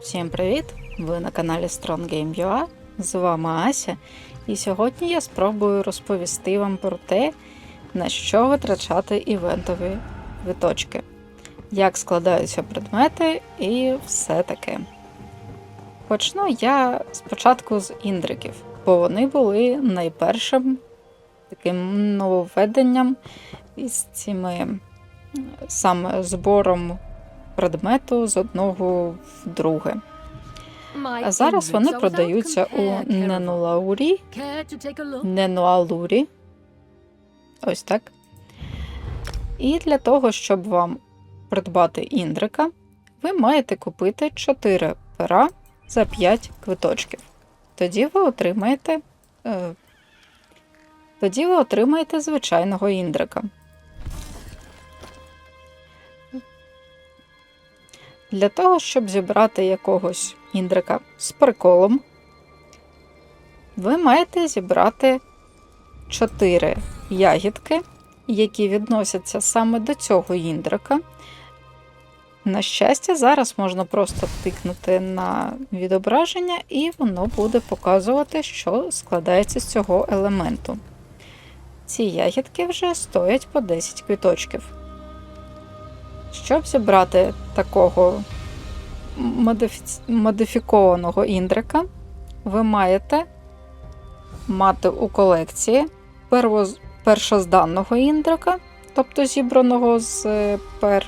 Всім привіт! Ви на каналі Strong Game UA. З вами Ася, і сьогодні я спробую розповісти вам про те, на що витрачати івентові квиточки, як складаються предмети і все таке. Почну я спочатку з індриків, бо вони були найпершим таким нововведенням із цими саме збором предмету з одного в друге. А зараз вони продаються у Ненуаурі, Ненуалурі. Ось так. І для того, щоб вам придбати індрика, ви маєте купити 4 пера за 5 квиточків. Тоді ви отримаєте. Е, тоді ви отримаєте звичайного індрика. Для того, щоб зібрати якогось індрика з приколом, ви маєте зібрати 4 ягідки, які відносяться саме до цього індрика. На щастя, зараз можна просто тикнути на відображення, і воно буде показувати, що складається з цього елементу. Ці ягідки вже стоять по 10 квіточків. Щоб зібрати такого модифі- модифікованого індрика, ви маєте мати у колекції перво- першозданного індрика, тобто зібраного з е, пер.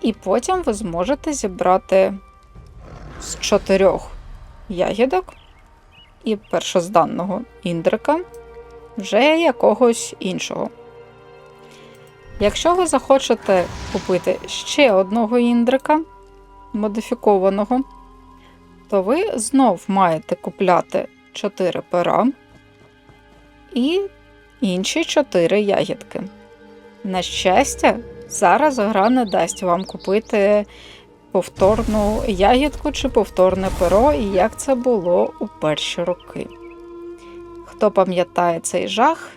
І потім ви зможете зібрати з чотирьох ягідок і першозданного індрика вже якогось іншого. Якщо ви захочете купити ще одного індрика модифікованого, то ви знов маєте купляти 4 пера і інші 4 ягідки. На щастя, зараз гра не дасть вам купити повторну ягідку чи повторне перо, і як це було у перші роки. Хто пам'ятає цей жах,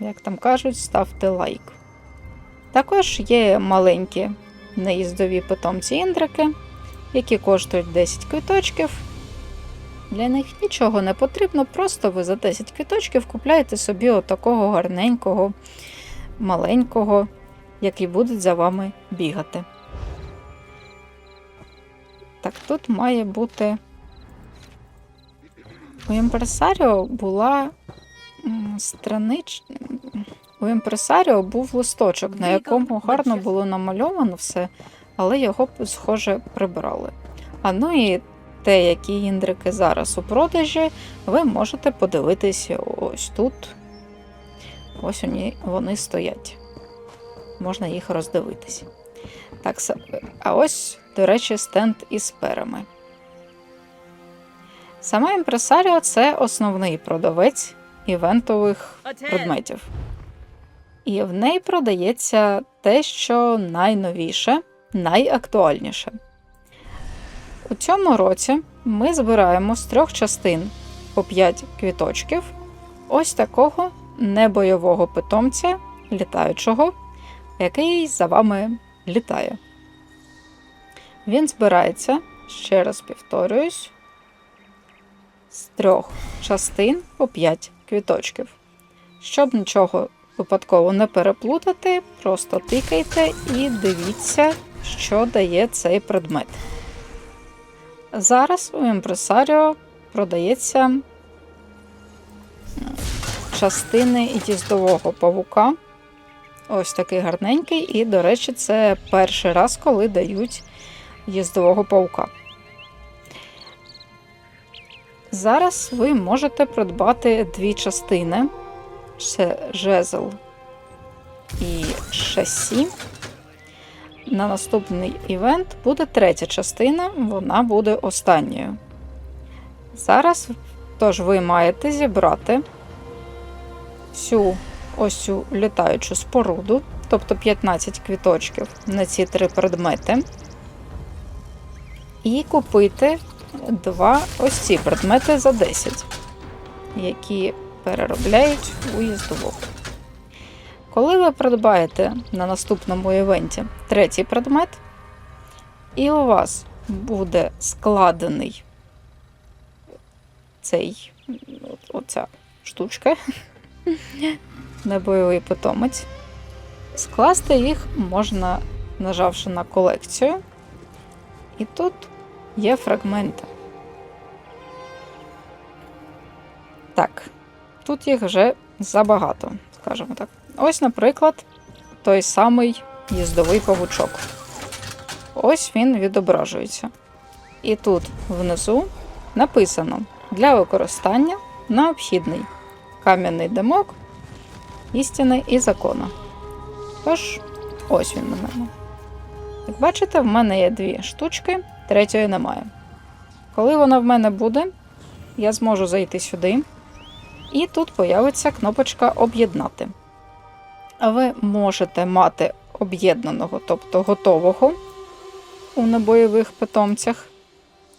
як там кажуть, ставте лайк. Також є маленькі неїздові питомці індрики, які коштують 10 квіточків. Для них нічого не потрібно, просто ви за 10 квіточків купляєте собі отакого гарненького, маленького, який буде за вами бігати. Так, тут має бути. У імпресаріо була странич... У імпресаріо був листочок, на якому гарно було намальовано все, але його, схоже, прибрали. А ну і те, які індрики зараз у продажі, ви можете подивитися ось тут. Ось вони, вони стоять. Можна їх роздивитися. Так, а ось, до речі, стенд із перами. Сама імпресаріо це основний продавець івентових предметів. І в неї продається те, що найновіше, найактуальніше. У цьому році ми збираємо з трьох частин по 5 квіточків ось такого небойового питомця, літаючого, який за вами літає. Він збирається, ще раз повторююсь, з трьох частин по 5 квіточків. Щоб нічого випадково не переплутати, просто тикайте і дивіться, що дає цей предмет. Зараз у імпресаріо продається частини їздового павука. Ось такий гарненький, і, до речі, це перший раз, коли дають їздового павука. Зараз ви можете придбати дві частини жезл і шасі. На наступний івент буде третя частина, вона буде останньою. Зараз тож ви маєте зібрати всю ось цю літаючу споруду, тобто 15 квіточків на ці три предмети, і купити два ось ці предмети за 10, які переробляють у їздову. Коли ви придбаєте на наступному івенті третій предмет і у вас буде складений цей оця штучка, небойовий питомець. Скласти їх можна, нажавши на колекцію. І тут є фрагменти. Так, тут їх вже забагато, скажімо так. Ось, наприклад, той самий їздовий павучок. Ось він відображується. І тут внизу написано для використання необхідний кам'яний димок, істини і закона. Тож, ось він у мене. Як бачите, в мене є дві штучки, третьої немає. Коли вона в мене буде, я зможу зайти сюди, і тут появиться кнопочка Об'єднати. Ви можете мати об'єднаного, тобто готового у небойових питомцях.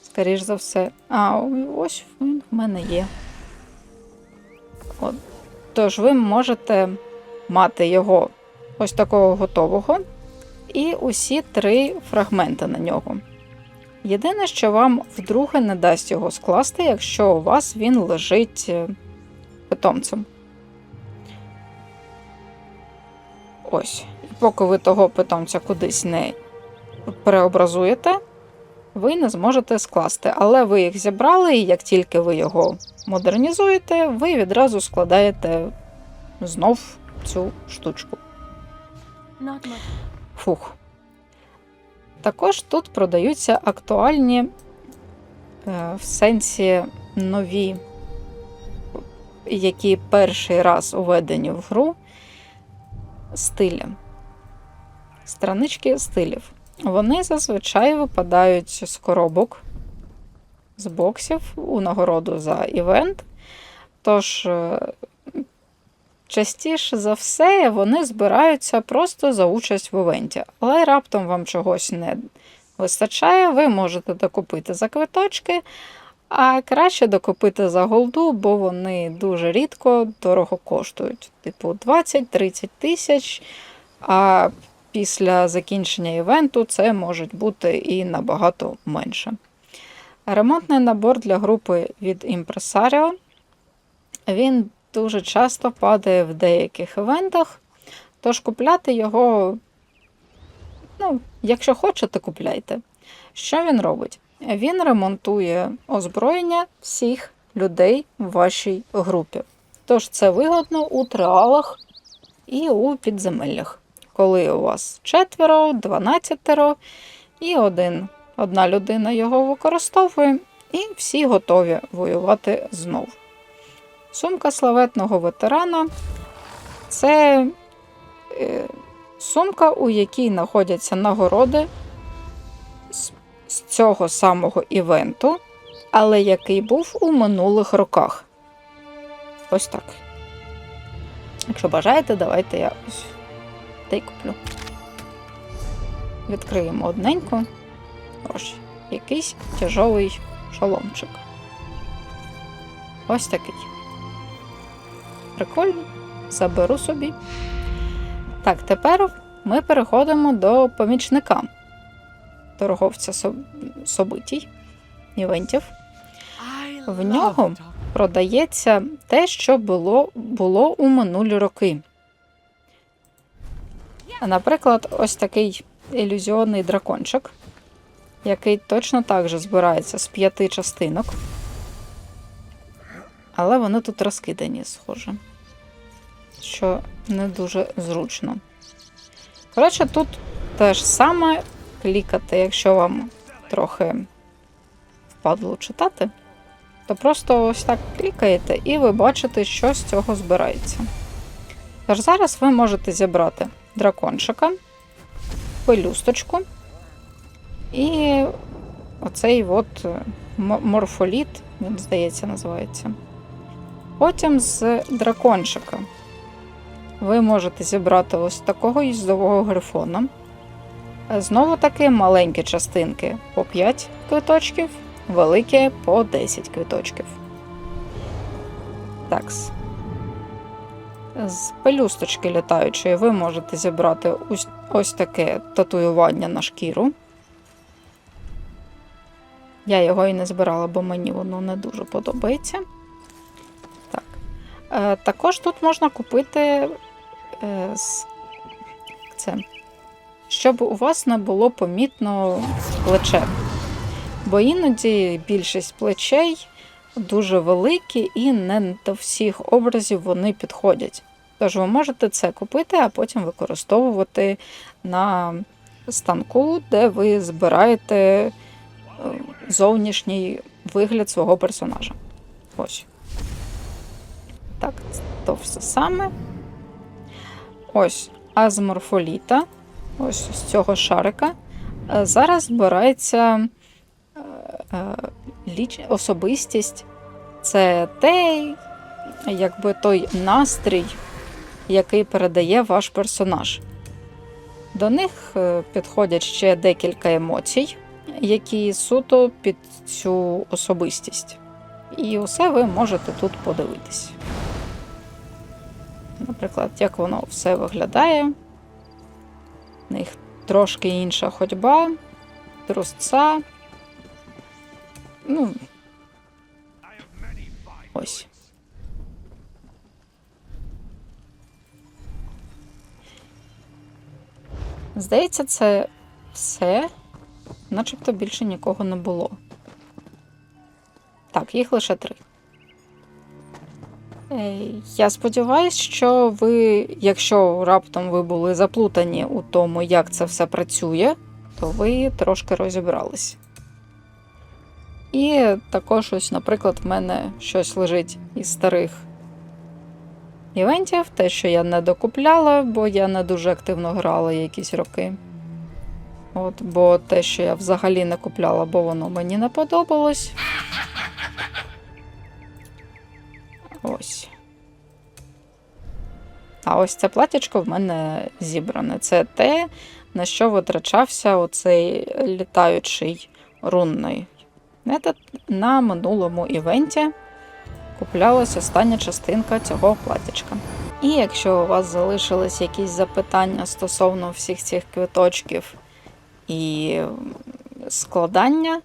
Скоріш за все. А, ось він в мене є. От. Тож ви можете мати його ось такого готового і усі три фрагменти на нього. Єдине, що вам вдруге не дасть його скласти, якщо у вас він лежить е, питомцем. Ось. І поки ви того питомця кудись не переобразуєте, ви не зможете скласти. Але ви їх зібрали, і як тільки ви його модернізуєте, ви відразу складаєте знов цю штучку. Фух. Також тут продаються актуальні е, в сенсі нові, які перший раз уведені в гру стилі. Странички стилів. Вони зазвичай випадають з коробок, з боксів у нагороду за івент. Тож, е, частіше за все, вони збираються просто за участь в івенті. Але раптом вам чогось не вистачає, ви можете докупити за квиточки, а краще докупити за голду, бо вони дуже рідко дорого коштують. Типу 20-30 тисяч. А після закінчення івенту це можуть бути і набагато менше. Ремонтний набор для групи від Impresario. Він дуже часто падає в деяких івентах, тож купляти його, ну, якщо хочете, купляйте. Що він робить? Він ремонтує озброєння всіх людей в вашій групі. Тож це вигодно у триалах і у підземеллях, коли у вас четверо, дванадцятеро і один, одна людина його використовує, і всі готові воювати знов. Сумка славетного ветерана це е, сумка, у якій знаходяться нагороди з, цього самого івенту, але який був у минулих роках. Ось так. Якщо бажаєте, давайте я ось та куплю. Відкриємо одненько. Ось, якийсь тяжовий шоломчик. Ось такий. Прикольно. Заберу собі. Так, тепер ми переходимо до помічника торговця соб... собитій, івентів. В нього продається те, що було, було у минулі роки. Наприклад, ось такий ілюзіонний дракончик, який точно так же збирається з п'яти частинок. Але вони тут розкидані, схоже. Що не дуже зручно. Коротше, тут те ж саме клікати, якщо вам трохи впадло читати, то просто ось так клікаєте, і ви бачите, що з цього збирається. Тож зараз ви можете зібрати дракончика, пелюсточку і оцей от е, морфоліт, він, здається, називається. Потім з дракончика ви можете зібрати ось такого їздового грифона. Знову таки маленькі частинки по 5 квиточків, великі по 10 квиточків. Такс. З пелюсточки літаючої ви можете зібрати ось, ось таке татуювання на шкіру. Я його і не збирала, бо мені воно не дуже подобається. Так. Е, також тут можна купити е, це, щоб у вас не було помітно плече. Бо іноді більшість плечей дуже великі і не до всіх образів вони підходять. Тож ви можете це купити, а потім використовувати на станку, де ви збираєте е, зовнішній вигляд свого персонажа. Ось. Так, то все саме. Ось, а з морфоліта, ось з цього шарика, е, зараз збирається е, е, особистість. Це те, якби той настрій, який передає ваш персонаж. До них підходять ще декілька емоцій, які суто під цю особистість. І усе ви можете тут подивитись. Наприклад, як воно все виглядає. В них трошки інша ходьба, трусця. Ну, ось. Здається, це все, начебто більше нікого не було. Так, їх лише три. Я сподіваюся, що ви, якщо раптом ви були заплутані у тому, як це все працює, то ви трошки розібрались. І також, ось, наприклад, в мене щось лежить із старих івентів, те, що я не докупляла, бо я не дуже активно грала якісь роки. От, бо те, що я взагалі не купляла, бо воно мені не подобалось. Ось. А ось це платячко в мене зібране. Це те, на що витрачався оцей літаючий рунний на минулому івенті. Куплялась остання частинка цього платячка. І якщо у вас залишились якісь запитання стосовно всіх цих квиточків і складання,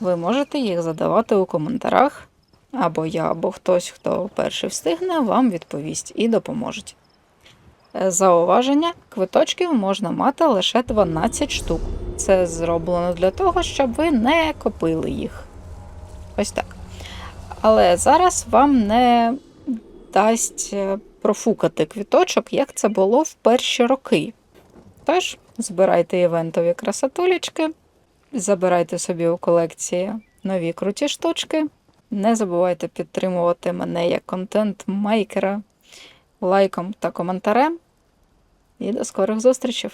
ви можете їх задавати у коментарях. Або я, або хтось, хто перший встигне, вам відповість і допоможуть. Е, Зауваження: квиточків можна мати лише 12 штук. Це зроблено для того, щоб ви не копили їх. Ось так. Але зараз вам не дасть е, профукати квіточок, як це було в перші роки. Тож, збирайте івентові красотулечки, забирайте собі у колекції нові круті штучки. Не забувайте підтримувати мене як контент-мейкера лайком та коментарем. І до скорих зустрічей!